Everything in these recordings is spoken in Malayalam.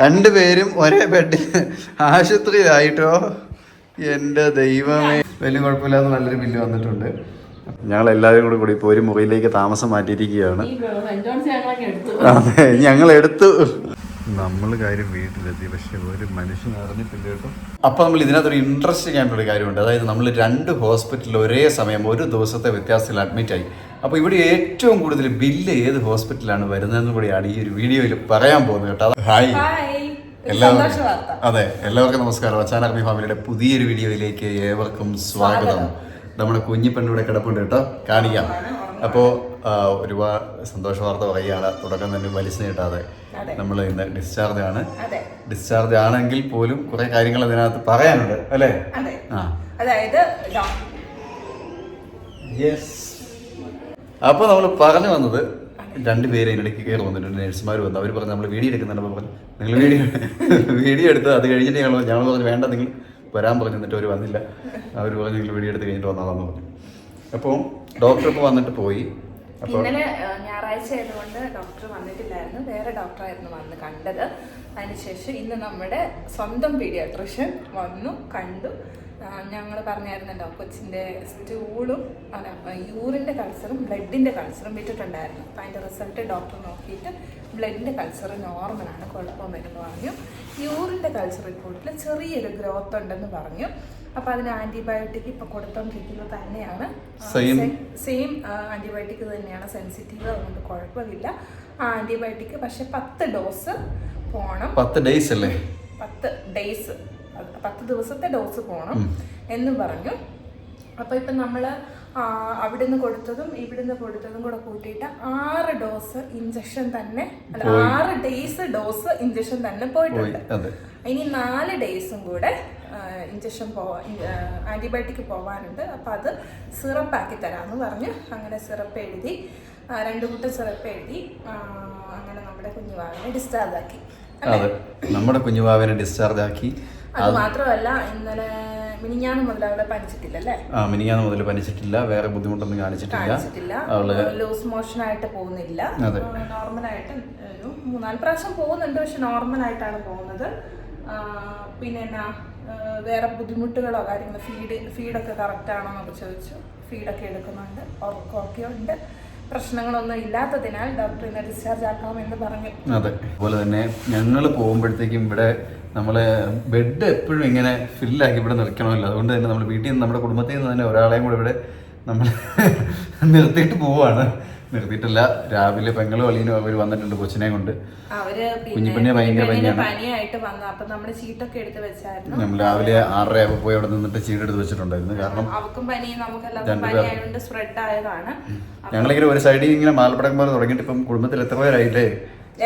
രണ്ടുപേരും ഒരേ ബെഡിൽ ആശുപത്രിയിലായിട്ടോ? എന്റെ ദൈവമേ. വലിയ കുഴപ്പമില്ലാതെ നല്ലൊരു ബില്ല് വന്നിട്ടുണ്ട്. ഞങ്ങൾ എല്ലാവരും കൂടി കൂടി ഇപ്പോൾ ഒരു മുറിയിലേക്ക് താമസം മാറ്റിയിരിക്കുകയാണ്. അതെ ഞങ്ങൾ എടുത്തു. നമ്മൾ കാര്യം വീട്ടിലെത്തി. പക്ഷെ ഒരു മനുഷ്യൻ അറിഞ്ഞിട്ടില്ല കേട്ടോ. അപ്പൊ നമ്മൾ ഇതിനകത്തൊരു ഇൻട്രസ്റ്റിംഗ് ആയിട്ടുള്ള ഒരു കാര്യമുണ്ട്. അതായത് നമ്മൾ രണ്ട് ഹോസ്പിറ്റലിൽ ഒരേ സമയം ഒരു ദിവസത്തെ വ്യത്യാസത്തിൽ അഡ്മിറ്റ് ആയി. അപ്പോൾ ഇവിടെ ഏറ്റവും കൂടുതൽ ബില്ല് ഏത് ഹോസ്പിറ്റലാണ് വരുന്നതെന്ന് കൂടിയാണ് ഈ ഒരു വീഡിയോയിൽ പറയാൻ പോകുന്നത് കേട്ടോ. ഹായ് എല്ലാവർക്കും സന്തോഷ വാർത്ത അതെ എല്ലാവർക്കും നമസ്കാരം. അച്ചാൻ അർമി ഫാമിലിയുടെ പുതിയൊരു വീഡിയോയിലേക്ക് ഏവർക്കും സ്വാഗതം. നമ്മുടെ കുഞ്ഞിപ്പെണ്ണൂടെ കിടപ്പുണ്ട് കേട്ടോ. കാണിക്കാം. അപ്പോൾ ഒരുപാട് സന്തോഷ വാർത്ത പറയുകയാണ്. തുടക്കം തന്നെ വലിച്ചു നീട്ടാതെ നമ്മൾ ഇന്ന് ഡിസ്ചാർജ് ആണ്. ഡിസ്ചാർജ് ആണെങ്കിൽ പോലും കുറെ കാര്യങ്ങൾ അതിനകത്ത് പറയാനുണ്ട് അല്ലേ? ആ. അതായത് യെസ് അപ്പോൾ നമ്മൾ പറഞ്ഞു വന്നത് രണ്ടുപേരെ ഇടയ്ക്ക് കയറി വന്നിട്ടുണ്ട്. നഴ്സുമാർ വന്നു. അവർ പറഞ്ഞു നമ്മൾ വീഡിയോ എടുക്കുന്നുണ്ട്. പറഞ്ഞു നിങ്ങൾ വീഡിയോ വീഡിയോ എടുത്ത് അത് കഴിഞ്ഞിട്ട് ഞങ്ങൾ ഞങ്ങൾ പറഞ്ഞു വേണ്ട നിങ്ങൾ വരാൻ പറഞ്ഞു. എന്നിട്ട് അവർ വന്നില്ല. അവർ പറഞ്ഞു നിങ്ങൾ വീഡിയോ എടുത്ത് കഴിഞ്ഞിട്ട് വന്നതാണെന്ന് പറഞ്ഞു. അപ്പോൾ ഡോക്ടർ വന്നിട്ട് പോയി. ഇന്നലെ ഞായറാഴ്ച ആയതുകൊണ്ട് ഡോക്ടർ വന്നിട്ടില്ലായിരുന്നു. വേറെ ഡോക്ടറായിരുന്നു വന്ന് കണ്ടത്. അതിനുശേഷം ഇന്ന് നമ്മുടെ സ്വന്തം പീഡിയാട്രിഷ്യൻ വന്നു കണ്ടു. ഞങ്ങൾ പറഞ്ഞായിരുന്നല്ലോ കൊച്ചിന്റെ സ്റ്റൂളും അല്ല യൂറിന്റെ കൾച്ചറും ബ്ലഡിന്റെ കൾച്ചറും വിട്ടിട്ടുണ്ടായിരുന്നു. അപ്പം അതിന്റെ റിസൾട്ട് ഡോക്ടർ നോക്കിയിട്ട് ബ്ലഡിന്റെ കൾച്ചർ നോർമലാണ് കുഴപ്പമൊന്നുമില്ലെന്ന് പറഞ്ഞു. യൂറിന്റെ കൾച്ചർ റിപ്പോർട്ടിൽ ചെറിയൊരു ഗ്രോത്ത് ഉണ്ടെന്ന് പറഞ്ഞു. അപ്പോൾ അതിന് ആന്റിബയോട്ടിക് ഇപ്പോൾ കൊടുത്തോണ്ടിരിക്കുന്നത് തന്നെയാണ്. സെയിം ആന്റിബയോട്ടിക് തന്നെയാണ്. സെൻസിറ്റീവ് അതുകൊണ്ട് കുഴപ്പമില്ല. ആ ആന്റിബയോട്ടിക് പക്ഷെ പത്ത് ഡോസ് പോണം. പത്ത് ഡേയ്സ് അല്ലേ? പത്ത് ഡേയ്സ് പത്ത് ദിവസത്തെ ഡോസ് പോണം എന്ന് പറഞ്ഞു. അപ്പോൾ ഇപ്പം നമ്മൾ അവിടുന്ന് കൊടുത്തതും ഇവിടുന്ന് കൊടുത്തതും കൂടെ കൂട്ടിയിട്ട് ആറ് ഡോസ് ഇഞ്ചക്ഷൻ തന്നെ അല്ല ആറ് ഡേയ്സ് ഡോസ് ഇഞ്ചക്ഷൻ തന്നെ പോയിട്ടുണ്ട്. ഇനി നാല് ഡേയ്സും കൂടെ ഇഞ്ചക്ഷൻ പോ ആന്റിബയോട്ടിക് പോകാനുണ്ട് അപ്പോൾ അത് സിറപ്പാക്കി തരാമെന്ന് പറഞ്ഞ് അങ്ങനെ സിറപ്പ് എഴുതി രണ്ടു കൂട്ടം സിറപ്പ് എഴുതി അങ്ങനെ നമ്മുടെ കുഞ്ഞുവാവിനെ ഡിസ്ചാർജ് ആക്കി. അതെ. നമ്മുടെ കുഞ്ഞുവാവിനെ ഡിസ്ചാർജ് ആക്കി. അത് മാത്രമല്ല ഇന്നലെ മിനിഞ്ഞാന്ന് മുതൽ അവളെ പനിച്ചിട്ടില്ല അല്ലേ ആ മിനിഞ്ഞാന്ന് മുതൽ പനിച്ചിട്ടില്ല. വേറെ ബുദ്ധിമുട്ടൊന്നും കാണിച്ചിട്ടില്ല. അവൾ ലൂസ് മോഷൻ ആയിട്ട് പോകുന്നില്ല. നോർമൽ ആയിട്ട് ഒരു മൂന്നാൽ പ്രാവശ്യം പോകുന്നുണ്ട്. പക്ഷെ നോർമൽ ആയിട്ടാണ് പോകുന്നത്. പിന്നെ എന്നാ വേറെ ബുദ്ധിമുട്ടുകളോ കാര്യങ്ങളോ ഫീഡ് ഫീഡൊക്കെ കറക്റ്റ് ആണോ എന്നൊക്കെ ചോദിച്ചു. ഫീഡൊക്കെ എടുക്കുന്നുണ്ട്. ഉറക്കമൊക്കെ ഉണ്ട്. പ്രശ്നങ്ങളൊന്നും ഇല്ലാത്തതിനാൽ ഡോക്ടർ ഇന്ന് ഡിസ്ചാർജ് ആക്കാമെന്ന് പറഞ്ഞു. അതെ. അതുപോലെ തന്നെ ഞങ്ങൾ പോകുമ്പോഴത്തേക്കും ഇവിടെ നമ്മൾ ബെഡ് എപ്പോഴും ഇങ്ങനെ ഫില്ലാക്കി ഇവിടെ നിൽക്കണമല്ലോ. അതുകൊണ്ട് തന്നെ നമ്മൾ വീട്ടിൽ നിന്ന് നമ്മുടെ കുടുംബത്തിൽ നിന്ന് തന്നെ ഒരാളെയും കൂടെ ഇവിടെ നമ്മൾ നിർത്തിയിട്ട് പോവാണ്. നിർത്തിയിട്ടില്ല. രാവിലെ പെങ്ങളും അളിയനും അവർ വന്നിട്ടുണ്ട് കൊച്ചിനെ കൊണ്ട്. അവർ കുഞ്ഞിപ്പെണ്ണിന് ഭയങ്കര പനിയാണ്. പനിയായിട്ട് വന്നു. അപ്പൊ നമ്മൾ ചീട്ടൊക്കെ എടുത്ത് വെച്ചായിരുന്നു. നമ്മൾ രാവിലെ ആറര പോയി അവിടെ നിന്നിട്ട് ചീട്ട് എടുത്ത് വെച്ചിട്ടുണ്ടായിരുന്നു. കാരണം അവക്കും പനി സ്പ്രെഡ് ആയതാണ്. ഞങ്ങളിങ്ങനെ ഒരു സൈഡിൽ ഇങ്ങനെ മാലപ്പടക്കം പോലെ തുടങ്ങിയിട്ട് ഇപ്പം കുടുംബത്തിൽ എത്ര പേരായില്ലേ?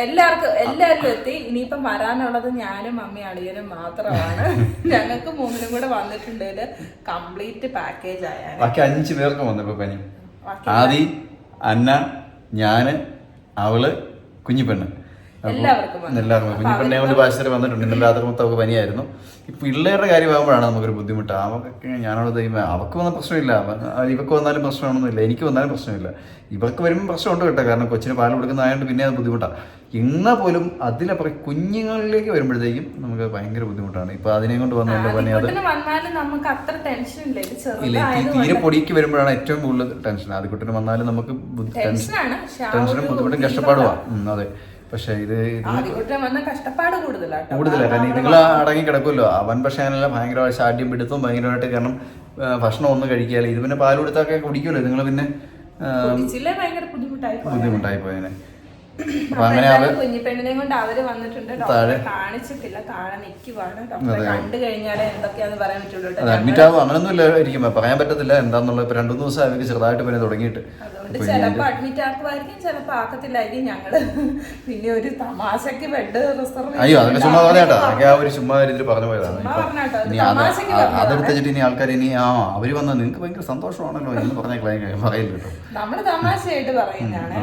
എല്ലാവർക്കും എല്ലാവരും എത്തി. ഇനിയിപ്പം വരാനുള്ളത് ഞാനും അമ്മ അളിയനും മാത്രമാണ്. ഞങ്ങൾക്ക് മൂന്നിനും കൂടെ വന്നിട്ടുണ്ട്. കംപ്ലീറ്റ് പാക്കേജ് ആയാലും. ബാക്കി അഞ്ച് പേർക്ക് വന്നു പനി. ആദ്യം ആദി അന്ന ഞാൻ അവൾ കുഞ്ഞിപ്പെണ്ണ്. എല്ലാവർക്കും കുഞ്ഞിപ്പെണ്ണെ കൊണ്ട് പാശ്ചര്യം വന്നിട്ടുണ്ട്. ഇന്നലെ രാത്രി മൊത്തം അവൾക്ക് പനിയായിരുന്നു. ഈ പിള്ളേരുടെ കാര്യമാകുമ്പോഴാണ് നമുക്കൊരു ബുദ്ധിമുട്ട്. അവക്കൊക്കെ ഞാനോട് ദൈവം അവർക്ക് വന്ന പ്രശ്നമില്ല. ഇവക്ക് വന്നാലും പ്രശ്നമാണെന്നില്ല. എനിക്ക് വന്നാലും പ്രശ്നമില്ല. ഇവർക്ക് വരുമ്പോൾ പ്രശ്നമുണ്ട് കേട്ടോ. കാരണം കൊച്ചിന് പാൽ കൊടുക്കുന്നതായതുകൊണ്ട് പിന്നെ അത് ബുദ്ധിമുട്ടാണ് എന്നാൽ പോലും അതിലപ്പുറം കുഞ്ഞുങ്ങളിലേക്ക് വരുമ്പോഴത്തേക്കും നമുക്ക് ഭയങ്കര ബുദ്ധിമുട്ടാണ്. ഇപ്പൊ അതിനെ കൊണ്ട് വന്നുകൊണ്ട് പനി അത് ഇല്ല. തീരെ പൊടിക്ക് വരുമ്പോഴാണ് ഏറ്റവും കൂടുതൽ ടെൻഷൻ. ആദ്യക്കുട്ടിന് വന്നാലും നമുക്ക് ടെൻഷനും ബുദ്ധിമുട്ടും കഷ്ടപ്പാടുവാ. അതെ. പക്ഷെ ഇത് കഷ്ടപ്പാട് കൂടുതലാണ് കാരണം നിങ്ങൾ അടങ്ങി കിടക്കുമല്ലോ അവൻ പക്ഷെ അതിനെല്ലാം ഭയങ്കരമായി ശാഠ്യം പിടുത്തവും ഭയങ്കരമായിട്ട് കാരണം ഭക്ഷണം ഒന്നും കഴിക്കാല്ല ഇത് പിന്നെ പാൽ കൊടുത്തൊക്കെ കുടിക്കുമല്ലോ നിങ്ങൾ പിന്നെ ബുദ്ധിമുട്ടായി പോയി. ബുദ്ധിമുട്ടായി പോയതിനെ അപ്പൊ അങ്ങനെ കൊണ്ട് അവർ വന്നിട്ടുണ്ട്. ഡോക്ടറെ കാണിച്ചിട്ടില്ല. താഴെ നിൽക്കുവാണ് ഡോക്ടറെ കണ്ടു കഴിഞ്ഞാലേ എന്തൊക്കെയാന്ന് പറയാൻ പറ്റുള്ളൂ അഡ്മിറ്റ് ആവും അങ്ങനൊന്നും ഇല്ല ഇരിക്കും പറയാൻ പറ്റത്തില്ല. എന്താന്നുള്ളത് ഇപ്പൊ രണ്ടു ദിവസം അവർക്ക് ചെറുതായിട്ട് പിന്നെ തുടങ്ങിയിട്ട്. ചിലപ്പോ അഡ്മിറ്റ് ആക്കുമായിരിക്കും ചിലപ്പോ ആക്കത്തില്ലായിരിക്കും ഞങ്ങൾ. പിന്നെ ഒരു തമാശക്ക് ബെഡ് റിസർവ് അയ്യോ ചുമ്മാ പറഞ്ഞാട്ടോ. അതൊക്കെ ആ ഒരു ചുമ്മാ രീതിയിൽ പറഞ്ഞു പോയതാണ്. അത് ഇനി അത് തമാശക്ക് ആ- അതെടുത്ത് വെച്ചിട്ട് ഇനി ആൾക്കാർ ഇനി ആ അവർ വന്നാൽ നിങ്ങൾക്ക് ഭയങ്കര സന്തോഷമാണല്ലോ എന്ന് പറഞ്ഞ പറയില്ല കേട്ടോ. നമ്മൾ തമാശയായിട്ട് പറയുന്നതാണ്.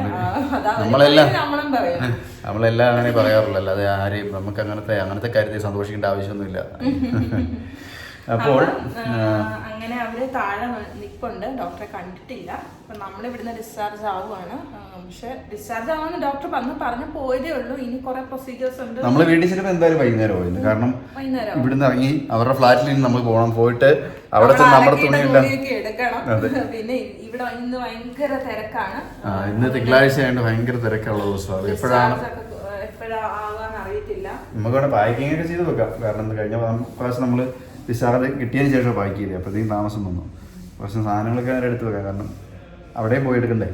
അതാ നമ്മളെല്ലാം- അങ്ങനെ പറയാറുള്ളൂ. അല്ലാതെ ആരെയും നമുക്ക് അങ്ങനത്തെ അങ്ങനത്തെ കാര്യത്തിൽ സന്തോഷിക്കേണ്ട ആവശ്യമൊന്നുമില്ല. അപ്പോൾ അങ്ങനെ അവർ താഴെ നിൽപ്പുണ്ട് ഡോക്ടറെ കണ്ടിട്ടില്ല. അപ്പൊ നമ്മൾ ഇവിടുന്ന് ഡിസ്ചാർജ് ആവുകയാണ് പക്ഷെ ഡിസ്ചാർജ് ആവാന്ന് ഡോക്ടർ വന്ന് പറഞ്ഞു പോയതേ ഉള്ളൂ. ഇനി കുറെ പ്രൊസീജിയേഴ്സ് ഉണ്ട്. നമ്മൾ വീട്ടിൽ ചെല്ലുമ്പോൾ എന്തായാലും വൈകുന്നേരം പോയിരുന്നു കാരണം വൈകുന്നേരം ഇവിടുന്ന് ഇറങ്ങി അവരുടെ ഫ്ലാറ്റിൽ നിന്ന് നമ്മൾ പോകണം പോയിട്ട് അവിടെ ചെന്ന് നമ്മുടെ തുണി തുണിയെല്ലാം എടുക്കണം. പിന്നെ ഇവിടെ ഇന്ന് ഭയങ്കര തിരക്കാണ്. ഇന്ന് തിങ്കളാഴ്ച ആയതുകൊണ്ട് ഭയങ്കര തിരക്കുള്ള ദിവസമാണ്. എപ്പോഴാണ്? എപ്പോഴാണ് അറിയത്തില്ല. നമുക്ക് പാക്കിംഗ് ഒക്കെ ചെയ്ത് വെക്കാം. കാരണം കഴിഞ്ഞ പ്രാ- പ്രാവശ്യം നമ്മൾ വിശാറത് കിട്ടിയതിന് ശേഷം പാക്ക് ചെയ്തത് അപ്പോഴത്തേക്കും താമസം വന്നു. കുറച്ച് സാധനങ്ങളൊക്കെ അവരുടെ എടുത്ത് വെക്കാം കാരണം അവിടെ പോയി എടുക്കണ്ടേ?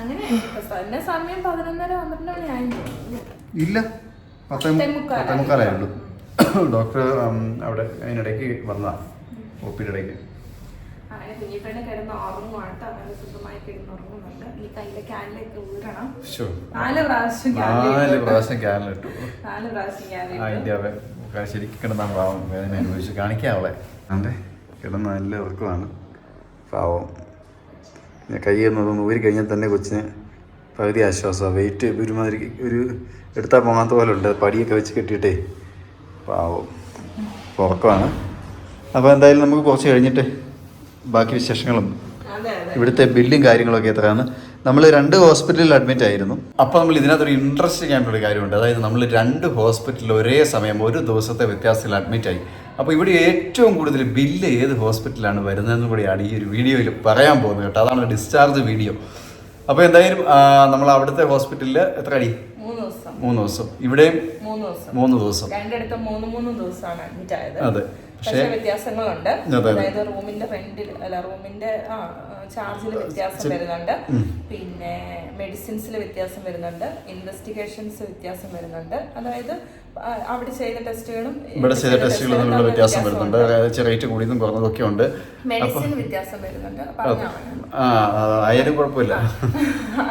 അങ്ങനെ സമയം പതിനൊന്നര പന്ത്രണ്ട് മണി ആയി ഇല്ല. പത്തേ പത്തേ മുക്കാലായി. പത്തേ മുക്കാലായുള്ളൂ. ഡോക്ടർ അവിടെ അതിനിടയ്ക്ക് വന്നതാ. ഒപ്പിയുടെ ഇടയ്ക്ക്. അങ്ങനെ കുഞ്ഞിപ്പെണ്ണെ കിടന്ന് ഉറങ്ങുവാണ് അങ്ങനെ സുഖമായി കിടന്ന് ഉറങ്ങുന്നുണ്ട് ഈ കയ്യിലെ ക്യാനിലേക്ക് ഊരണം. ശോ. നാല് പ്രാവശ്യം നാല് പ്രാവശ്യം ക്യാനിലിട്ടു നാല് പ്രാവശ്യം ക്യാനിലിട്ടു ശരിക്കും കിടന്നാ പാവം. വേദന അനുഭവിച്ച് കാണിക്കാം അവളെ. അതെ കിടന്ന് നല്ല ഉറക്കമാണ്. പാവം. ഞാൻ കൈ എന്നതൊന്ന് ഊരി കഴിഞ്ഞാൽ തന്നെ കൊച്ചിന് പകുതി ആശ്വാസമാണ് വെയിറ്റ് ഒരുമാതിരി ഒരു എടുത്താൽ പോകാത്ത പോലെ ഉണ്ട്. പടിയൊക്കെ വെച്ച് കെട്ടിയിട്ടേ. പാവം. ഉറക്കമാണ്. അപ്പോൾ എന്തായാലും നമുക്ക് കുറച്ച് കഴിഞ്ഞിട്ട് ബാക്കി വിശേഷങ്ങളും. ഇവിടുത്തെ ബില്ലും കാര്യങ്ങളൊക്കെ എത്രയാണ്? നമ്മൾ രണ്ട് ഹോസ്പിറ്റലിൽ അഡ്മിറ്റ് ആയിരുന്നു. അപ്പോൾ നമ്മൾ ഇതിനകത്തൊരു ഇൻട്രസ്റ്റിംഗ് ആയിട്ടുള്ള ഒരു കാര്യമുണ്ട്. അതായത് നമ്മൾ രണ്ട് ഹോസ്പിറ്റലിൽ ഒരേ സമയം ഒരു ദിവസത്തെ വ്യത്യാസത്തിൽ അഡ്മിറ്റ് ആയി. അപ്പോൾ ഇവിടെ ഏറ്റവും കൂടുതൽ ബില്ല് ഏത് ഹോസ്പിറ്റലാണ് വരുന്നതെന്ന് കൂടിയാണ് ഈ ഒരു വീഡിയോയിൽ പറയാൻ പോകുന്നത് കേട്ടോ. അതാണ് ഡിസ്ചാർജ് വീഡിയോ അപ്പോൾ എന്തായാലും നമ്മൾ അവിടുത്തെ ഹോസ്പിറ്റലിൽ എത്ര അടി? മൂന്ന് ദിവസം. ഇവിടെയും മൂന്ന് ദിവസം. അതെ. പക്ഷേ വ്യത്യാസങ്ങളുണ്ട്. അതെ, അതെ. അതായത് റൂമിന്റെ റെന്റിൽ അല്ല റൂമിന്റെ ആ ചാർജിൽ വ്യത്യാസം വരുന്നുണ്ട്. പിന്നെ മെഡിസിൻസിൽ വ്യത്യാസം വരുന്നുണ്ട്. ഇൻവെസ്റ്റിഗേഷൻസ് വ്യത്യാസം വരുന്നുണ്ട്. അതായത് അവിടെ ചെയ്ത ടെസ്റ്റുകളും ഇവിടെ ചെയ്ത ടെസ്റ്റുകൾ തമ്മിലുള്ള വ്യത്യാസം വരുന്നുണ്ട്. അതായത് റേറ്റ് കൂടിയതും കുറഞ്ഞതും ഒക്കെ ഉണ്ട്. മെഡിസിൻ വ്യത്യാസം വരുന്നുണ്ട്. ആയാലും കുഴപ്പമില്ല.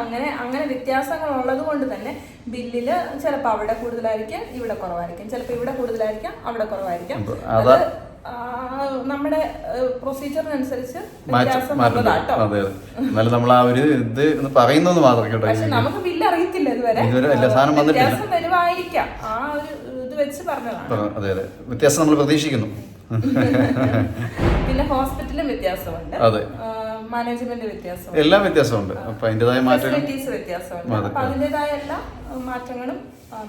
അങ്ങനെ അങ്ങനെ വ്യത്യാസങ്ങൾ ഉള്ളത് കൊണ്ട് തന്നെ ബില്ലിൽ ചിലപ്പോൾ അവിടെ കൂടുതലായിരിക്കും ഇവിടെ കുറവായിരിക്കും. ചിലപ്പോൾ ഇവിടെ കൂടുതലായിരിക്കും അവിടെ കുറവായിരിക്കും. അത് നമ്മുടെ പ്രൊസീജിയറിനനുസരിച്ച് മാറ്റം വ്യത്യാസം മാറ്റം അതെ അതെ. എന്നാലും നമ്മൾ ആ ഒരു ഇത് പറയുന്നു പറയുന്നത് മാത്രം കേട്ടോ. നമുക്ക് ബില്ല് അറിയത്തില്ല ഇതുവരെ ഇതുവരെ സാധനം വന്നിട്ടില്ല. വ്യത്യാസം ആ ഒരു ഇത് വെച്ച് പറഞ്ഞതാണ്. അതെ അതെ. വ്യത്യാസം നമ്മൾ പ്രതീക്ഷിക്കുന്നു. പിന്നെ ഹോസ്പിറ്റലും വ്യത്യാസമുണ്ട്. അതെ. മാനേജ്മെന്റ് വ്യത്യാസം എല്ലാം വ്യത്യാസമുണ്ട്. അപ്പൊ അതിന്റേതായ മാറ്റങ്ങൾ വ്യത്യാസമുണ്ട്. അപ്പൊ അതിന്റെതായ എല്ലാ മാറ്റങ്ങളും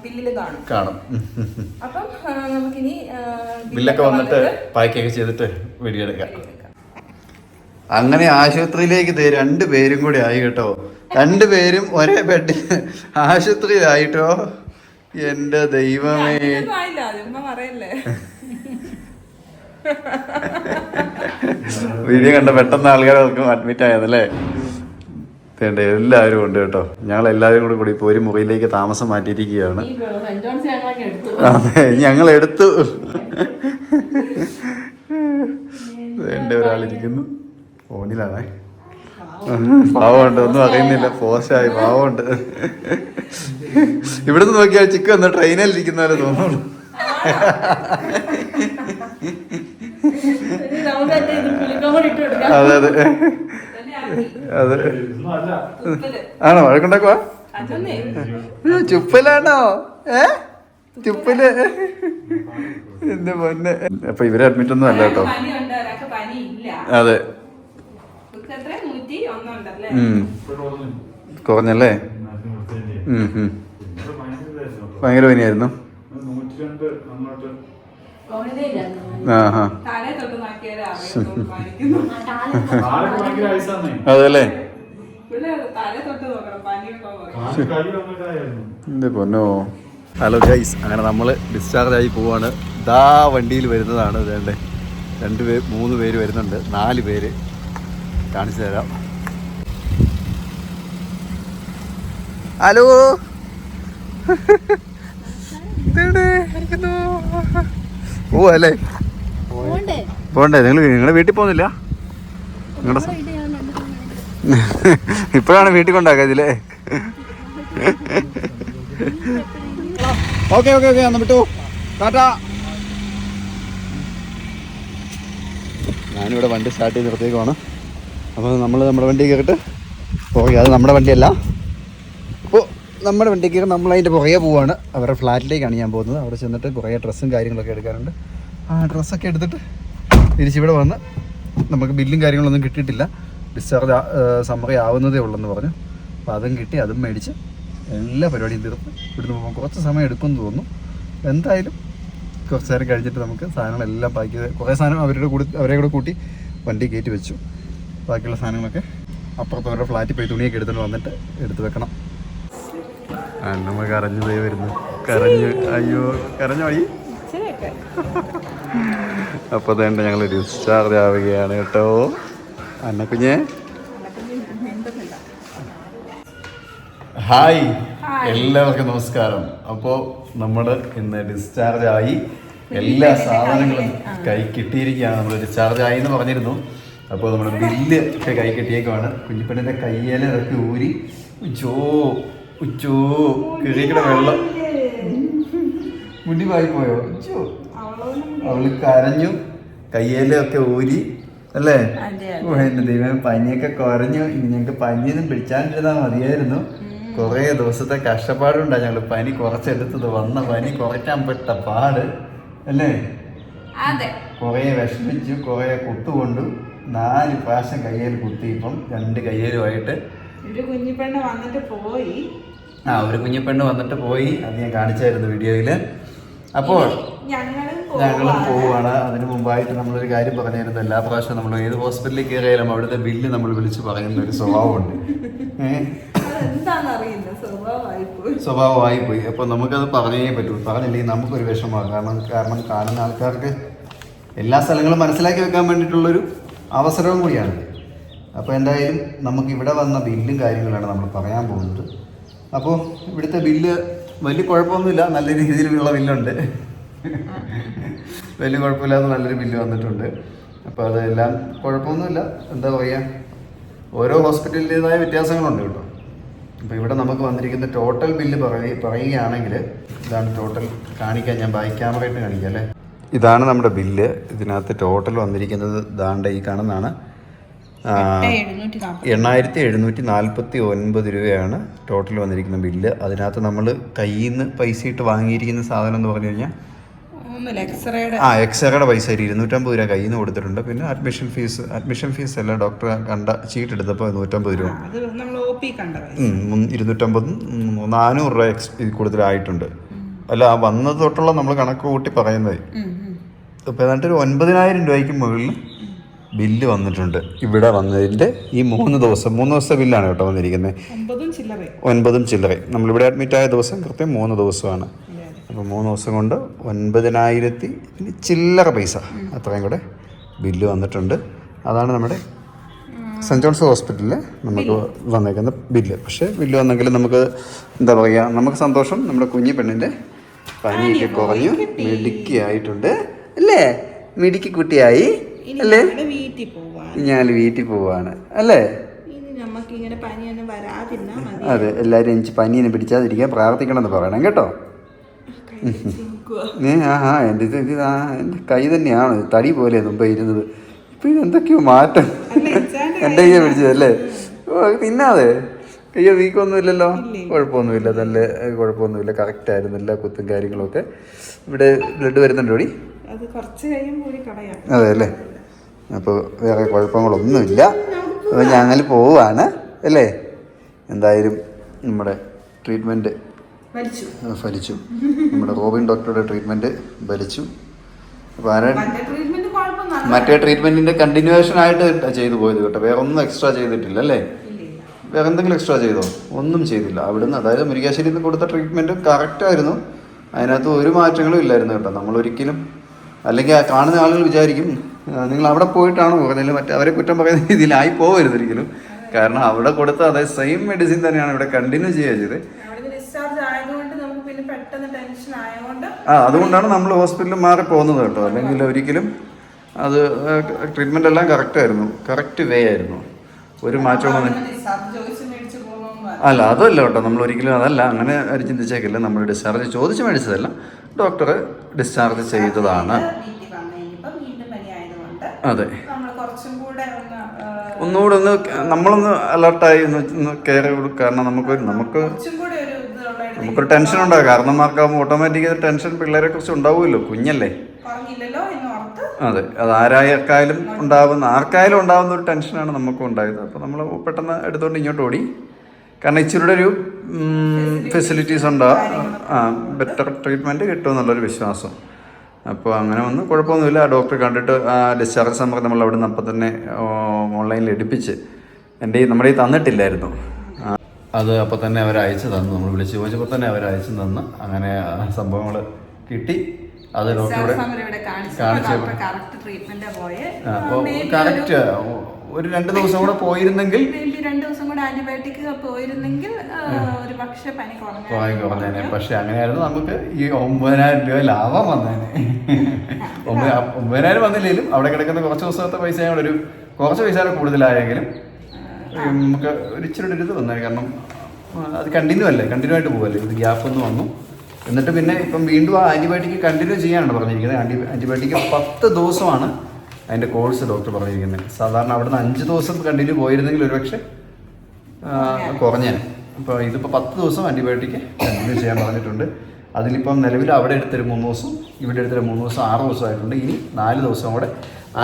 ബില്ലിൽ കാണും. കാണും. അപ്പം നമുക്കിനി ബില്ലൊക്കെ വന്നിട്ട് പാക്കേജ് ചെയ്തിട്ട് വീഡിയോ എടുക്കാം. അങ്ങനെ ആശുപത്രിയിലേക്ക് രണ്ടു പേരും കൂടി ആയി കേട്ടോ. രണ്ട് പേരും ഒരേ ബെഡിൽ ആശുപത്രിയിലായിട്ടോ. എന്റെ ദൈവമേ. വീഡിയോ കണ്ട പെട്ടെന്ന് ആൾക്കാർക്കും അഡ്മിറ്റ് ആയതല്ലേ? വേണ്ട എല്ലാവരും ഉണ്ട് കേട്ടോ. ഞങ്ങൾ എല്ലാവരും കൂടി കൂടി ഇപ്പോൾ ഒരു മുറിയിലേക്ക് താമസം മാറ്റിയിരിക്കുകയാണ്. അതെ ഞങ്ങൾ എടുത്തു. വേണ്ട ഒരാളിരിക്കുന്നു. ഫോണിലാണേ. പാവമുണ്ട് ഒന്നും അറിയുന്നില്ല. പോസ്റ്റായി പാവമുണ്ട്. ഇവിടുന്ന് നോക്കിയാൽ ചിക്കു ഒന്ന് ട്രെയിനിൽ ഇരിക്കുന്ന പോലെ തോന്നുന്നു. അതെ അതെ. അതെ. ആണോ? വഴക്കുണ്ടാക്കുവാ? ചുപ്പലാണോ? ഏ? ചുപ്പൽ. എന്റെ പൊന്നെ. അപ്പൊ ഇവരെ അഡ്മിറ്റ് ഒന്നും അല്ല കേട്ടോ. അതെ ഇവർക്ക് എത്ര നൂറ്റി ഒന്നുണ്ടല്ലേ ഉം കുറഞ്ഞല്ലേ. ഭയങ്കര പനിയായിരുന്നു. അതെല്ലേ? എന്റെ പൊന്നോ. ഹലോ ഗൈസ് അങ്ങനെ നമ്മൾ ഡിസ്ചാർജ് ആയി പോവാണ്. ദാ വണ്ടിയിൽ വരുന്നതാണ്. വേണ്ടേ രണ്ട് പേര് മൂന്ന് പേര് വരുന്നുണ്ട്. നാല് പേര് കാണിച്ചു തരാം. ഹലോ പോവല്ലേ? പോണ്ടേ നിങ്ങൾ നിങ്ങളുടെ വീട്ടിൽ പോകുന്നില്ല? നിങ്ങളുടെ ഇപ്പോഴാണ് വീട്ടിൽ കൊണ്ടാക്കുക ഇതിലേ ഓക്കെ ഓക്കെ ഓക്കെ ഒന്ന് വിട്ടു. ടാറ്റാ. ഞാനിവിടെ വണ്ടി സ്റ്റാർട്ട് ചെയ്ത് നിർത്തിയേക്കുവാണ്. അപ്പോൾ നമ്മൾ നമ്മുടെ വണ്ടി കയറിട്ട് ഓക്കെ അത് നമ്മുടെ വണ്ടിയല്ല. നമ്മുടെ വണ്ടിക്ക് നമ്മൾ അതിന്റെ പുറകെ പോവാണ്. അവരുടെ ഫ്ലാറ്റിലേക്കാണ് ഞാൻ പോകുന്നത്. അവിടെ ചെന്നിട്ട് കുറേ ഡ്രസ്സും കാര്യങ്ങളൊക്കെ എടുക്കാറുണ്ട് ആ ഡ്രസ്സൊക്കെ എടുത്തിട്ട് തിരിച്ചിവിടെ വന്ന് നമുക്ക് ബില്ലും കാര്യങ്ങളൊന്നും കിട്ടിയിട്ടില്ല. ഡിസ്ചാർജ് സമ്മറി ആവുന്നതേ ഉള്ളെന്ന് പറഞ്ഞു. അപ്പോൾ അതും കിട്ടി അതും മേടിച്ച് എല്ലാ പരിപാടിയും തീർത്ത് ഇവിടുന്ന് പോകുമ്പോൾ കുറച്ച് സമയം എടുക്കുമെന്ന് തോന്നുന്നു. എന്തായാലും കുറച്ച് നേരം കഴിഞ്ഞിട്ട് നമുക്ക് സാധനങ്ങളെല്ലാം പാക്ക് ചെയ്ത് കുറേ സാധനം അവരുടെ കൂടി അവരെ കൂടെ കൂട്ടി വണ്ടി കയറ്റി വെച്ചു. ബാക്കിയുള്ള സാധനങ്ങളൊക്കെ അപ്പുറത്ത് അവരുടെ ഫ്ലാറ്റിൽ പോയി തുണിയൊക്കെ എടുത്തിട്ട് വന്നിട്ട് എടുത്ത് വെക്കണം. അന്നമ്മ കരഞ്ഞു പോയി വരുന്നു. കരഞ്ഞു അയ്യോ കരഞ്ഞു വഴി അപ്പൊ അപ്പോൾ വേണ്ട ഞങ്ങൾ ഡിസ്ചാർജ് ആവുകയാണ് കേട്ടോ. അന്ന കുഞ്ഞെ. ഹായ് എല്ലാവർക്കും നമസ്കാരം. അപ്പോൾ നമ്മൾ ഇന്ന് ഡിസ്ചാർജ് ആയി. എല്ലാ സാധനങ്ങളും കൈ കിട്ടിയിരിക്കുകയാണ്. നമ്മൾ ഡിസ്ചാർജ് ആയി എന്ന് പറഞ്ഞിരുന്നു അപ്പോൾ നമ്മൾ ബില്ല് ഒക്കെ കൈ കിട്ടിയേക്കുവാണ്. കുഞ്ഞിപ്പണ്ണിന്റെ കയ്യിലെ ഇതൊക്കെ ഊരി. ഉച്ചോ ഉച്ചോ കിഴിക്കണ വെള്ളം. മുടി പോയോ ഉച്ചോ. അവൾ കരഞ്ഞു കയ്യേലൊക്കെ ഊരി അല്ലേ? എന്റെ ദൈവം പനിയൊക്കെ കുറഞ്ഞു. ഇനി ഞങ്ങൾക്ക് പനിയൊന്നും പിടിച്ചാണ്ടിരുന്നാൽ മതിയായിരുന്നു. കുറേ ദിവസത്തെ കഷ്ടപ്പാടുണ്ടാ ഞങ്ങൾ പനി കുറച്ചെടുത്തത്. വന്ന പനി കുറയ്ക്കാൻ പെട്ട പാട് അല്ലേ? കുറേ വിഷമിച്ചു കുറേ കുത്തുകൊണ്ടു. നാല് പ്രാവശ്യം കയ്യേൽ കുത്തി ഇപ്പം രണ്ട് കയ്യേലുമായിട്ട് ഒരു കുഞ്ഞിപ്പെണ്ണ് വന്നിട്ട് പോയി. ആ ഒരു പെണ്ണ് വന്നിട്ട് പോയി. അത് ഞാൻ കാണിച്ചായിരുന്നു വീഡിയോയിൽ. അപ്പോൾ ഞങ്ങൾ പോവുകയാണ് അതിന് മുമ്പായിട്ട് നമ്മളൊരു കാര്യം പറഞ്ഞിരുന്നു എല്ലാ പ്രാവശ്യവും നമ്മൾ ഏത് ഹോസ്പിറ്റലിൽ കയറിയാലും അവിടുത്തെ ബില്ല് നമ്മൾ വിളിച്ച് പറയുന്ന ഒരു സ്വഭാവമുണ്ട്. സ്വഭാവമായി പോയി. സ്വഭാവമായി പോയി. അപ്പോൾ നമുക്കത് പറഞ്ഞേ പറ്റൂ. പറഞ്ഞില്ലെങ്കിൽ നമുക്കൊരു വിഷമമാണ്. കാരണം കാരണം കാണുന്ന ആൾക്കാർക്ക് എല്ലാ സ്ഥലങ്ങളും മനസ്സിലാക്കി വെക്കാൻ വേണ്ടിയിട്ടുള്ളൊരു അവസരവും കൂടിയാണ്. അപ്പോൾ എന്തായാലും നമുക്ക് ഇവിടെ വന്ന ബില്ലും കാര്യങ്ങളാണ് നമ്മൾ പറയാൻ പോകുന്നത്. അപ്പോൾ ഇവിടുത്തെ ബില്ല് വലിയ കുഴപ്പമൊന്നുമില്ല. നല്ല രീതിയിലുള്ള ബില്ലുണ്ട്. വലിയ കുഴപ്പമില്ലാതെ നല്ലൊരു ബില്ല് വന്നിട്ടുണ്ട്. അപ്പോൾ അതെല്ലാം കുഴപ്പമൊന്നുമില്ല. എന്താ പറയുക ഓരോ ഹോസ്പിറ്റലിന്റെതായ വ്യത്യാസങ്ങളുണ്ട് കേട്ടോ. അപ്പോൾ ഇവിടെ നമുക്ക് വന്നിരിക്കുന്ന ടോട്ടൽ ബില്ല് പറയ പറയുകയാണെങ്കിൽ ഇതാണ് ടോട്ടൽ കാണിക്കാൻ ഞാൻ ബൈ ക്യാമറയായിട്ട് കാണിക്കാം അല്ലേ? ഇതാണ് നമ്മുടെ ബില്ല്. ഇതിനകത്ത് ടോട്ടൽ വന്നിരിക്കുന്നത് ദാണ്ട ഈ കാണുന്നതാണ്. എണ്ണായിരത്തി എഴുന്നൂറ്റി നാൽപ്പത്തി ഒൻപത് രൂപയാണ് ടോട്ടൽ വന്നിരിക്കുന്ന ബില്ല് അതിനകത്ത് നമ്മൾ കയ്യിൽ നിന്ന് പൈസ ഇട്ട് വാങ്ങിയിരിക്കുന്ന സാധനം എന്ന് പറഞ്ഞു കഴിഞ്ഞാൽ ആ എക്സ്റേയുടെ പൈസ ഒരു ഇരുന്നൂറ്റമ്പത് രൂപ കയ്യിൽ നിന്ന് കൊടുത്തിട്ടുണ്ട്. പിന്നെ അഡ്മിഷൻ ഫീസ് അഡ്മിഷൻ ഫീസ് അല്ല ഡോക്ടർ കണ്ട ചീട്ട് എടുത്തപ്പോൾ നൂറ്റമ്പത് രൂപ. ഇരുന്നൂറ്റമ്പത് നാനൂറ് രൂപ എക്സ് കൂടുതലായിട്ടുണ്ട്. അല്ല വന്നത് തൊട്ടുള്ള നമ്മൾ കണക്ക് കൂട്ടി പറയുന്നത് ഇപ്പം ഏതാണ്ട് ഒരു ഒൻപതിനായിരം രൂപയ്ക്ക് മുകളിൽ ബില്ല് വന്നിട്ടുണ്ട്. ഇവിടെ വന്നതിന്റെ ഈ മൂന്ന് ദിവസം മൂന്ന് ദിവസത്തെ ബില്ലാണ് കേട്ടോ വന്നിരിക്കുന്നത്. ഒൻപതും ചില്ലറ നമ്മളിവിടെ അഡ്മിറ്റ് ആയ ദിവസം കൃത്യം മൂന്ന് ദിവസമാണ്. അപ്പോൾ മൂന്ന് ദിവസം കൊണ്ട് ഒൻപതിനായിരത്തി ചില്ലറ പൈസ അത്രയും കൂടെ ബില്ല് വന്നിട്ടുണ്ട്. അതാണ് നമ്മുടെ സെന്റ് ജോൺസ് ഹോസ്പിറ്റലിൽ നമുക്ക് വന്നേക്കുന്ന ബില്ല്. പക്ഷേ ബില്ല് വന്നെങ്കിലും നമുക്ക് എന്താ പറയുക നമുക്ക് സന്തോഷം. നമ്മുടെ കുഞ്ഞു പെണ്ണിന്റെ പനിയൊക്കെ കുറഞ്ഞു. മിടുക്കി ആയിട്ടുണ്ട് അല്ലേ? മിടുക്കി കുട്ടിയായി. അല്ലേ? വീട്ടിൽ പോവാണ്. ഞാൻ വീട്ടിൽ പോവാണ്. അല്ലേ? പനിയൊന്നും മതി അതെ എല്ലാവരും എനിക്ക് പനീനെ പിടിച്ചാതിരിക്കാൻ പ്രാർത്ഥിക്കണം എന്ന് പറയണം കേട്ടോ. നീ ആ ആ എന്റെ ഇത് ഇത് ആ എന്റെ കൈ തന്നെയാണ് തടി പോലെ മുമ്പേ ഇരുന്നത്. ഇപ്പം ഇത് എന്തൊക്കെയോ മാറ്റം. എന്റെ കയ്യെ പിടിച്ചതല്ലേ? തിന്നാതെ. കയ്യോ വീക്കൊന്നുമില്ലല്ലോ. കുഴപ്പമൊന്നുമില്ല നല്ല കുഴപ്പമൊന്നുമില്ല. കറക്റ്റ് ആയിരുന്നു എല്ലാ കുത്തും കാര്യങ്ങളൊക്കെ. ഇവിടെ ബ്ലഡ് വരുന്നുണ്ടോടി അതെ അല്ലേ? അപ്പോൾ വേറെ കുഴപ്പങ്ങളൊന്നുമില്ല. അപ്പോൾ ഞങ്ങൾ പോവാണ് അല്ലേ? എന്തായാലും നമ്മുടെ ട്രീറ്റ്മെന്റ് ഫലിച്ചു. നമ്മുടെ റോബിൻ ഡോക്ടറുടെ ട്രീറ്റ്മെന്റ് ഫലിച്ചു. അപ്പോൾ മറ്റേ ട്രീറ്റ്മെന്റിന്റെ കണ്ടിന്യൂവേഷൻ ആയിട്ട് ചെയ്തു പോയത് കേട്ടോ. വേറെ ഒന്നും എക്സ്ട്രാ ചെയ്തിട്ടില്ല അല്ലേ? വേറെ എന്തെങ്കിലും എക്സ്ട്രാ ചെയ്തോ? ഒന്നും ചെയ്തില്ല. അവിടുന്ന് അതായത് മുരിക്കാശ്ശേരിയിൽ നിന്ന് കൊടുത്ത ട്രീറ്റ്മെന്റ് കറക്റ്റായിരുന്നു അതിനകത്ത് ഒരു മാറ്റങ്ങളും ഇല്ലായിരുന്നു കേട്ടോ. നമ്മൾ ഒരിക്കലും അല്ലെങ്കിൽ കാണുന്ന ആളുകൾ വിചാരിക്കും "ആ, നിങ്ങൾ അവിടെ പോയിട്ടാണോ പോകുന്നത്? മറ്റേ അവരെ കുറ്റം പറയുന്ന രീതിയിലായി പോകരുത് ഒരിക്കലും. കാരണം അവിടെ കൊടുത്ത അതേ സെയിം മെഡിസിൻ തന്നെയാണ് ഇവിടെ കണ്ടിന്യൂ ചെയ്യുക ചെയ്ത് ആ അതുകൊണ്ടാണ് നമ്മൾ ഹോസ്പിറ്റലിൽ മാറി പോകുന്നത് കേട്ടോ. അല്ലെങ്കിൽ ഒരിക്കലും അത് ട്രീറ്റ്മെന്റ് എല്ലാം കറക്റ്റ് ആയിരുന്നു. കറക്റ്റ് വേ ആയിരുന്നു. ഒരു മാറ്റവും അല്ല അതല്ല കേട്ടോ. നമ്മൾ ഒരിക്കലും അതല്ല. അങ്ങനെ ചിന്തിച്ചേക്കില്ല. നമ്മൾ ഡിസ്ചാർജ് ചോദിച്ച് മേടിച്ചതല്ല. ഡോക്ടർ ഡിസ്ചാർജ് ചെയ്തതാണ് വീട്ടിൽ വന്നു കഴിഞ്ഞപ്പോൾ വീണ്ടും പനി ആയതുകൊണ്ട് അതെ. ഒന്നുകൂടെ ഒന്ന് നമ്മളൊന്ന് അലർട്ടായി ഒന്ന് കെയർ കൊടുക്കും. കാരണം നമുക്ക് നമുക്ക് നമുക്കൊരു ടെൻഷൻ ഉണ്ടാകും കാരണന്മാർക്കാകുമ്പോൾ ഓട്ടോമാറ്റിക് ടെൻഷൻ പിള്ളേരെ കുറിച്ച് ഉണ്ടാവുമല്ലോ. കുഞ്ഞല്ലേ? അതെ. അത് ആരായാലും ഉണ്ടാവുന്ന ആർക്കായാലും ഉണ്ടാവുന്ന ഒരു ടെൻഷനാണ് നമുക്കും ഉണ്ടായത്. അപ്പോൾ നമ്മൾ പെട്ടെന്ന് എടുത്തുകൊണ്ട് ഇങ്ങോട്ട് ഓടി. കാരണം ഇച്ചിരിയുടെ ഒരു ഫെസിലിറ്റീസ് ഉണ്ടാവും ആ ബെറ്റർ ട്രീറ്റ്മെന്റ് കിട്ടുമെന്നുള്ളൊരു വിശ്വാസം. അപ്പോൾ അങ്ങനെ വന്ന് കുഴപ്പമൊന്നുമില്ല. ആ ഡോക്ടറെ കണ്ടിട്ട് ആ ഡിസ്ചാർജ് സമ്പർക്കം നമ്മൾ അവിടെ നിന്ന് അപ്പം തന്നെ ഓൺലൈനിൽ എടുപ്പിച്ച് എന്റെ ഈ നമ്മുടെ ഈ തന്നിട്ടില്ലായിരുന്നു. അത് അപ്പോൾ തന്നെ അവർ അയച്ചു തന്നു. നമ്മൾ വിളിച്ച് ചോദിച്ചപ്പോൾ തന്നെ അവർ അയച്ചു തന്നു. അങ്ങനെ സംഭവങ്ങൾ കിട്ടി. അത് ഡോക്ടറോട് കാണിച്ചു. അപ്പോൾ കറക്റ്റ് ഒരു രണ്ട് ദിവസം കൂടെ പോയിരുന്നെങ്കിൽ രണ്ടു ദിവസം കൂടെ ആന്റിബയോട്ടിക് പോയിരുന്നെങ്കിൽ ഒരു പക്ഷെ പനി കുറഞ്ഞ കുറഞ്ഞേനെ. പക്ഷെ അങ്ങനെയായിരുന്നു നമുക്ക് ഈ ഒമ്പതിനായിരം രൂപ ലാഭം വന്നേനെ. ഒമ്പത് ഒമ്പതിനായിരം വന്നില്ലെങ്കിലും അവിടെ കിടക്കുന്ന കുറച്ച് ദിവസത്തെ പൈസ ഒരു കുറച്ച് പൈസ കൂടുതലായെങ്കിലും നമുക്ക് ഒരു ഇച്ചിരി ഒരു ഇത് വന്നേ കാരണം അത് കണ്ടിന്യൂ അല്ലേ? കണ്ടിന്യൂ ആയിട്ട് പോകല്ലേ ഇത് ഗ്യാപ്പ് ഒന്ന് വന്നു. എന്നിട്ട് പിന്നെ ഇപ്പം വീണ്ടും ആ ആന്റിബയോട്ടിക് കണ്ടിന്യൂ ചെയ്യാനാണ് പറഞ്ഞിരിക്കുന്നത്. ആന്റി ആന്റിബയോട്ടിക് പത്ത് ദിവസമാണ് അതിന്റെ കോഴ്സ് ഡോക്ടർ പറഞ്ഞിരിക്കുന്നത് സാധാരണ അവിടുന്ന് അഞ്ച് ദിവസം കണ്ടിന്യൂ പോയിരുന്നെങ്കിൽ ഒരുപക്ഷെ കുറഞ്ഞേനെ അപ്പോൾ ഇതിപ്പോൾ പത്ത് ദിവസം ആന്റിബയോട്ടിക് കണ്ടിന്യൂ ചെയ്യാൻ പറഞ്ഞിട്ടുണ്ട്. അതിലിപ്പം നിലവിൽ അവിടെ എടുത്തൊരു മൂന്ന് ദിവസം ഇവിടെ എടുത്തൊരു മൂന്ന് ദിവസം ആറ് ദിവസം ആയിട്ടുണ്ട്. ഇനി നാല് ദിവസം കൂടെ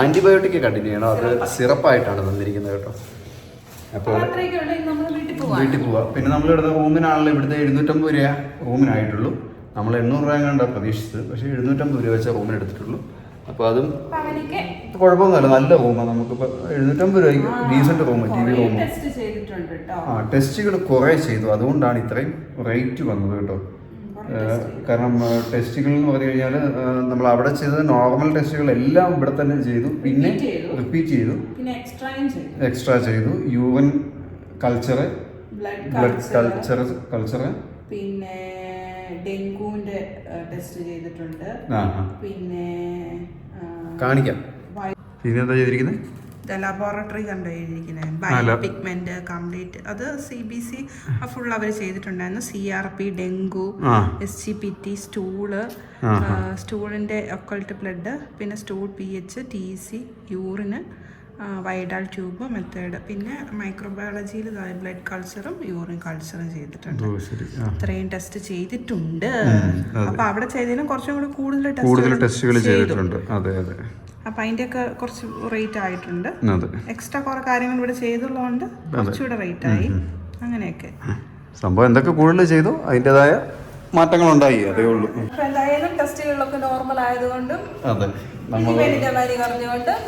ആന്റിബയോട്ടിക് കണ്ടിന്യൂ ചെയ്യണം. അത് സിറപ്പായിട്ടാണ് തന്നിരിക്കുന്നത് കേട്ടോ. അപ്പോൾ വീട്ടിൽ പോവാം. പിന്നെ നമ്മൾ ഇവിടുത്തെ റൂമിനാണല്ലോ ഇവിടുത്തെ എഴുന്നൂറ്റമ്പത് രൂപ റൂമിനായിട്ടുള്ളൂ. നമ്മൾ എണ്ണൂറ് രൂപ കണ്ടാണ് പ്രതീക്ഷിച്ചത്. പക്ഷേ എഴുന്നൂറ്റമ്പത് രൂപ വെച്ച റൂമിന് എടുത്തിട്ടുള്ളൂ അപ്പോൾ അതും കുഴപ്പമൊന്നുമല്ല. നല്ല റൂമാണ് നമുക്കിപ്പോൾ എഴുന്നൂറ്റമ്പത് രൂപയ്ക്ക് decent room T V room. ആ ടെസ്റ്റുകൾ കുറേ ചെയ്തു. അതുകൊണ്ടാണ് ഇത്രയും റേറ്റ് വന്നത് കേട്ടോ. കാരണം ടെസ്റ്റുകൾ എന്ന് പറഞ്ഞു കഴിഞ്ഞാൽ നമ്മൾ അവിടെ ചെയ്തത് നോർമൽ ടെസ്റ്റുകൾ എല്ലാം ഇവിടെ തന്നെ ചെയ്തു. പിന്നെ റിപ്പീറ്റ് ചെയ്തു. എക്സ്ട്രാ ചെയ്തു. Urine culture blood blood culture culture പിന്നെ ഡെങ്കുവിന്റെ ടെസ്റ്റ് ചെയ്തിട്ടുണ്ട്. പിന്നെ കാണിക്കാം. പിന്നെ എന്താ ചെയ്തിരിക്കുന്നത് ലബോറട്ടറി കണ്ടു എഴുതിയിരിക്കുന്നത് ആ, പിഗ്മെന്റ് കംപ്ലീറ്റ് അത് സി ബി സി ഫുൾ അവർ ചെയ്തിട്ടുണ്ടായിരുന്നു. C R P dengue S G P T stool സ്റ്റൂളിന്റെ occult blood പിന്നെ stool P H T C യൂറിന് വൈഡാൾ ട്യൂബ് മെത്തേഡ്. പിന്നെ മൈക്രോബയോളജിയിൽ ബ്ലഡ് കൾച്ചറും യൂറിൻ കൾച്ചറും ചെയ്തിട്ടുണ്ട്. ഓ ശരി. ആ. ഇത്രയും ടെസ്റ്റ് ചെയ്തിട്ടുണ്ട്. അപ്പൊ അവിടെ ചെയ്തതിനും കുറച്ചും കൂടി കൂടുതൽ കൂടുതൽ ടെസ്റ്റുകൾ ചെയ്തിട്ടുണ്ട്. അതെ അതെ. അപ്പൊ അതിന്റെയൊക്കെ കുറച്ച് റേറ്റ് ആയിട്ടുണ്ട്. അതെ. എക്സ്ട്രാ കുറെ കാര്യങ്ങൾ ഇവിടെ ചെയ്തുള്ളതുകൊണ്ട് കുറച്ചുകൂടെ റേറ്റ് ആയി. അങ്ങനെയൊക്കെ. സംഭവം എന്തൊക്കെ കൂടുതൽ ചെയ്തു? അതിന്റെതായ മാറ്റങ്ങളുണ്ടായി അതേ ഉള്ളൂ. അപ്പൊ എന്തായാലും ടെസ്റ്റുകളിലൊക്കെ നോർമൽ ആയതുകൊണ്ടും അതെ. പനി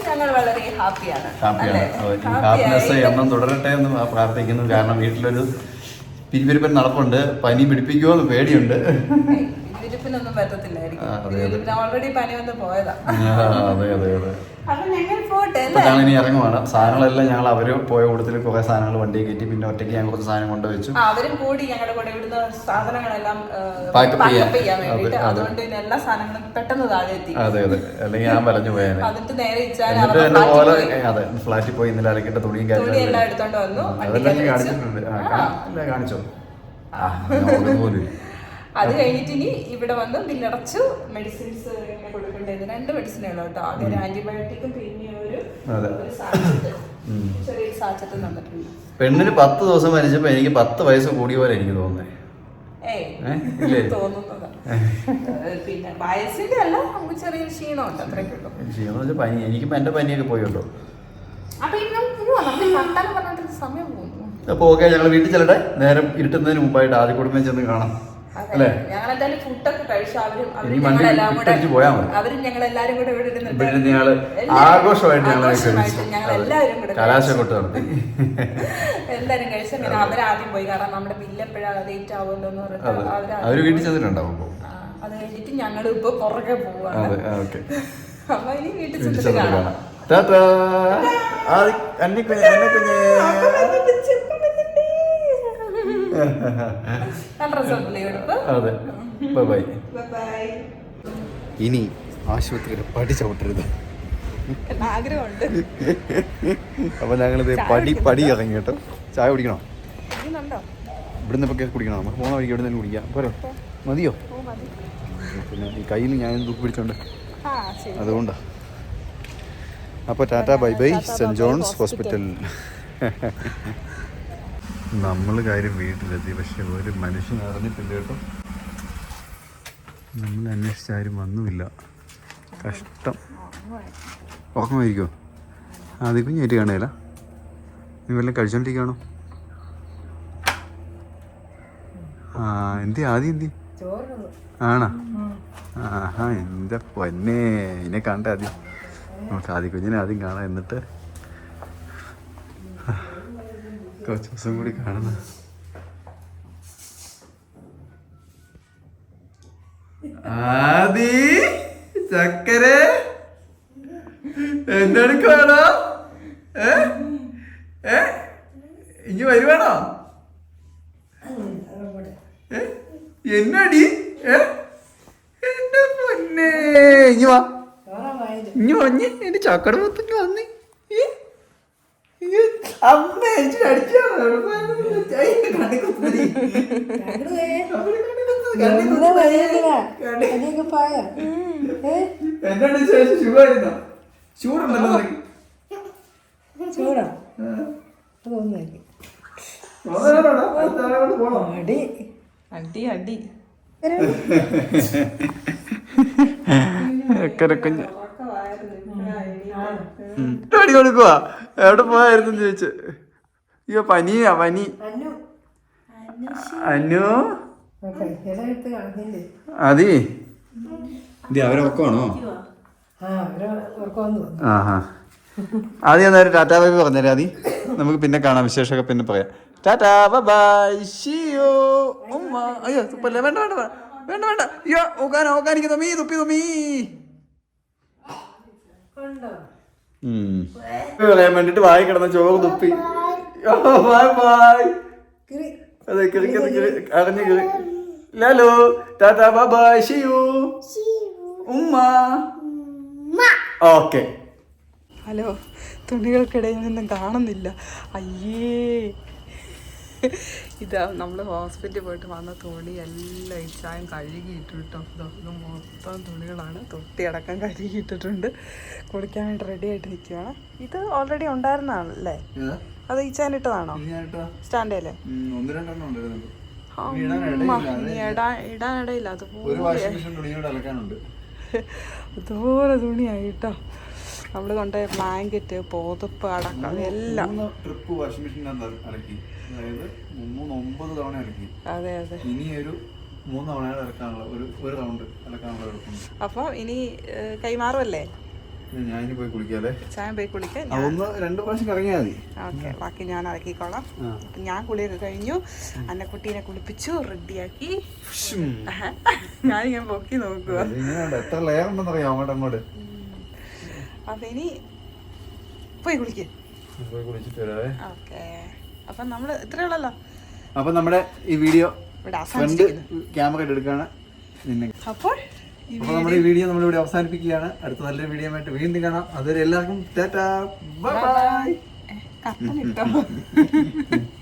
ഞങ്ങൾ വളരെ ഹാപ്പിയാണ്. ഹാപ്പിയാണ്. അതെ ഈ ഹാപ്പിനെസ് എണ്ണം തുടരട്ടെ എന്ന് പ്രാർത്ഥിക്കുന്നു. കാരണം വീട്ടിലൊരു പിരിപിരിപ്പൻ നടപ്പുണ്ട്. പനി പിടിപ്പിക്കുമോ എന്ന് പേടിയുണ്ട്. പിരിപ്പിനൊന്നും പറ്റത്തില്ലായിരിക്കും. ഓൾറെഡി പനി വന്ന് പോയതാ. അതെ അതെ അതെ. അപ്പൊ ഞങ്ങൾ ഇനി ഇറങ്ങുവാണ്. സാധനങ്ങളെല്ലാം ഞങ്ങൾ അവർ പോയ കൂട്ടത്തിൽ കുറെ സാധനങ്ങൾ വണ്ടി കയറ്റി പിന്നെ ഒറ്റയ്ക്ക് ഞാൻ കുറച്ച് സാധനം കൊണ്ടുവച്ചു വെച്ചു. അവരും കൂടി ഞങ്ങളുടെ കൂടെ ഇവിടുന്ന് സാധനങ്ങളെല്ലാം പാക്ക് ചെയ്യാൻ. പാക്കപ്പ് ചെയ്യാൻ. വേണ്ടിട്ട് അതെ, അതെ. അതുകൊണ്ട് എല്ലാ സാധനങ്ങളും പെട്ടെന്ന് താഴെ എത്തി അതെ അതെ. അല്ലെങ്കിൽ ഞാൻ പറഞ്ഞു പോയേനെ. എന്നിട്ട് നേരെ എന്നിട്ട് പോലെ ഫ്ലാറ്റിൽ പോയി. അതെ ഫ്ലാറ്റിൽ പോയി ഇന്നലെ അലക്കിട്ട തുണിയും തുണി എല്ലാം കാര്യങ്ങളും എടുത്തോണ്ട് വന്നു. അതെല്ലാം കാണിച്ചിട്ടുണ്ട്. കാണിച്ചോ ആ. പോലും. അത് കഴിഞ്ഞിട്ട് ഇനി ഇവിടെ വന്ന് ബില്ലടച്ചു മെഡിസിൻസ് കൊടുക്കേണ്ടത് രണ്ട് മെഡിസിനുകൾ കേട്ടോ. ആദ്യം ഒരു ആന്റിബയോട്ടിക്കും പിന്നെ ഒരു ചെറിയൊരു തന്നിട്ടുണ്ട്. പെണ്ണിന് പത്ത് ദിവസം മരിച്ചപ്പോ എനിക്ക് പത്ത് വയസ്സ് കൂടിയ പോലെ എനിക്ക് തോന്നുന്നത്. പിന്നെ വയസ്സിന്റെ അല്ല നമുക്ക് ചെറിയൊരു ക്ഷീണമുണ്ട് അത്രയൊക്കെ ഉള്ളൂ. ക്ഷീണം വെച്ചാൽ പനി. എനിക്കിപ്പോ എന്റെ പനിയൊക്കെ അപ്പൊ ഇനി നമുക്ക് പോവാം. നമ്മൾ വർത്താനം പറഞ്ഞിട്ട് സമയം പോകുന്നു. അപ്പൊ ഓക്കെ ഞങ്ങൾ വീട്ടിൽ ചെല്ലട്ടെ. നേരം ഇരുട്ടുന്നതിന് മുമ്പായിട്ട് ആദ്യ കുടുംബം ചെന്ന് കാണാം. അല്ലേ? ഞങ്ങൾ എന്തായാലും ഫുഡൊക്കെ കഴിച്ചു അവരും അവരും ഞങ്ങളെല്ലാം കൂടെ. അവരും ഞങ്ങളെല്ലാരും കൂടെ ഇവിടെ ഇരുന്നിട്ട് ആഘോഷമായിട്ട് ഞങ്ങൾ കൂടെ നടത്തി. എല്ലാരും കഴിച്ചു അങ്ങനെ അവരാദ്യം പോയി. കാരണം നമ്മുടെ ബില്ല് എപ്പോഴാണ് ലേറ്റ് ആവുമല്ലോ എന്ന് പറഞ്ഞിട്ട് അവർ വീട്ടിൽ ചെന്നിട്ടുണ്ടാവും അത് കഴിഞ്ഞിട്ട് ഞങ്ങൾ ഇപ്പൊ പുറകെ പോവാണ്. അപ്പൊ ഇനി വീട്ടിൽ ചെന്നിട്ട് കാണാം. കാണാം. ടാറ്റാ അതെ. ബൈ ബൈ ബൈ ഇനി ആശുപത്രിയിൽ പടി ചവിട്ടരുത്. ആഗ്രഹമുണ്ട്. അപ്പൊ ഞങ്ങളിത് പടി പടി ഇറങ്ങി കേട്ടോ. ചായ കുടിക്കണോ? ഇവിടുന്ന് ഇപ്പൊ കേസ് കുടിക്കണോ? നമുക്ക് പോകുന്ന വഴിക്ക് എവിടെ നിന്ന് കുടിക്കാം. പോരോ. മതിയോ? ഓ മതി. പിന്നെ ഈ കയ്യിൽ ഞാൻ ദുഃഖ പിടിച്ചോണ്ട്. ആ ശരി. അതുകൊണ്ടാ. അപ്പോൾ tata bye bye saint John's hospital. നമ്മൾ കാര്യം വീട്ടിലെത്തി. പക്ഷെ ഒരു മനുഷ്യൻ അറിഞ്ഞിട്ടില്ല കേട്ടോ? നമ്മൾ അന്വേഷിച്ച ആരും വന്നുമില്ല. കഷ്ടം. ഉറക്കമായിരിക്കോ ആദ്യ കുഞ്ഞായിട്ട് കാണുകയില്ല. നീ വല്ലതും കഴിച്ചോണ്ടിരിക്കുകയാണോ? ആ എന്തി ആദ്യം എന്തി ആണോ? ആഹാ എന്താ പൊന്നെ. എന്നെ കണ്ട ആദ്യം. നമുക്ക് ആദ്യ കുഞ്ഞിനെ ആദ്യം കാണാം എന്നിട്ട് കുറച്ച് ദിവസം കൂടി കാണണം ആദി ചക്കര എന്തെടുക്കാണോ ഏ ഏ ഇനി വരുവാണോ? എന്നടി? എന്റെ പൊന്നെ ഇനി വാ ഇനി വഞ്ഞ് എന്റെ ചക്കട? ഏ? അമ്മ നിനക്ക്? ചൂടാ അടി അടി അടി എവിടെ പോയായിരുന്നു ചോദിച്ചു? അയ്യോ പനിയാ പനി. അന്നു അനു? അതി. ഇത് അവരൊക്കെയാണോ ആ അവരെ ഉറക്കം ആഹാ. ആദ്യം നേരം ടാറ്റാ ബൈബി പറഞ്ഞേരെ ആദി. നമുക്ക് പിന്നെ കാണാം വിശേഷമൊക്കെ പിന്നെ പറയാം. ടാറ്റാ ബൈ ഷിയോ ഉമ്മ. അയ്യോ തുപ്പല്ലേ? വേണ്ട വേണ്ട വേണ്ട. വേണ്ട അയ്യോ ഓക്കാനോ ഓക്കാനിക്ക് മീ തുപ്പി തുമ്മി പറയാൻ വേണ്ടിട്ട് വായി കിടന്ന ചോറ് തുപ്പി. ബൈ ബൈ കിറി. അതെ കിറി കിറി കിറി. അറിഞ്ഞു കിറി. ലാലോ ടാറ്റാ ബൈ ബൈ ഷിയോ ഉമ്മ. ഓക്കെ. ഹലോ തുണികൾക്കിടയിൽ നിന്നും കാണുന്നില്ല. അയ്യേ. ഇതാ നമ്മൾ ഹോസ്പിറ്റലിൽ പോയിട്ട് വന്ന തുണി എല്ലാം ഇച്ചായം കഴുകിയിട്ടു കേട്ടോ ഇതോ, മൊത്തം തുണികളാണ്. തൊട്ടിയടക്കം കഴുകിയിട്ടിട്ടുണ്ട്. കുളിക്കാൻ വേണ്ടി റെഡി ആയിട്ട് നിൽക്കുകയാണ് ഇത് ഓൾറെഡി ഉണ്ടായിരുന്നതാണല്ലേ അത് ഇച്ചാൻ ഇട്ടതാണോ? ഇടാനിടയില്ല അതുപോലെ അതുപോലെ തുണിയായി കേട്ടോ നമ്മൾ കൊണ്ടുപോയ ബ്ലാങ്കറ്റ് പോതപ്പ് അടക്കം എല്ലാം. ട്രിപ്പ് വാഷിംഗ് മെഷീൻ അലക്കി. അതായത് മൂന്ന് ഒമ്പത് തവണ ഇറക്കി. അതെ അതെ. ഇനി ഒരു മൂന്ന് തവണയാണ് ഇറക്കാനുള്ള ഒരു ഒരു റൗണ്ട് ഇറക്കാനുള്ള എളുപ്പമുണ്ട് അപ്പോൾ ഇനി കൈമാറുമല്ലേ ഞാൻ ഇനി പോയി കുളിക്കാല്ലേ ചായ പോയി കുളിക്കാം. ഒന്ന് രണ്ട് പ്രാവശ്യം കറങ്ങിയാൽ മതി. ഓക്കെ ബാക്കി ഞാൻ ഇറക്കിക്കോളാം. അപ്പം ഞാൻ കുളിയൊക്കെ കഴിഞ്ഞു. അന്നക്കുട്ടീനെ കുളിപ്പിച്ചു റെഡിയാക്കി. ഞാനിങ്ങനെ പൊക്കി നോക്കുക എത്ര ലെയർ ഉണ്ടെന്നറിയാം അങ്ങോട്ട് അങ്ങോട്ട് അപ്പം ഇനി പോയി കുളിക്കേ. പോയി കുളിച്ചിട്ട് വരാവേ. ഓക്കെ. അപ്പം നമ്മൾ ഇത്രയുള്ളല്ലോ അപ്പൊ നമ്മുടെ ഈ വീഡിയോ ഫ്രണ്ട് ക്യാമറ എടുക്കാണ് നിന്നെ. അപ്പോൾ ഈ നമ്മുടെ ഈ വീഡിയോ നമ്മളിവിടെ അവസാനിപ്പിക്കുകയാണ്. അടുത്ത നല്ലൊരു വീഡിയോ ആയിട്ട് വീണ്ടും കാണാം. അതുവരെ എല്ലാവർക്കും ടാറ്റാ. Bye by. കത്തനിട്ടോ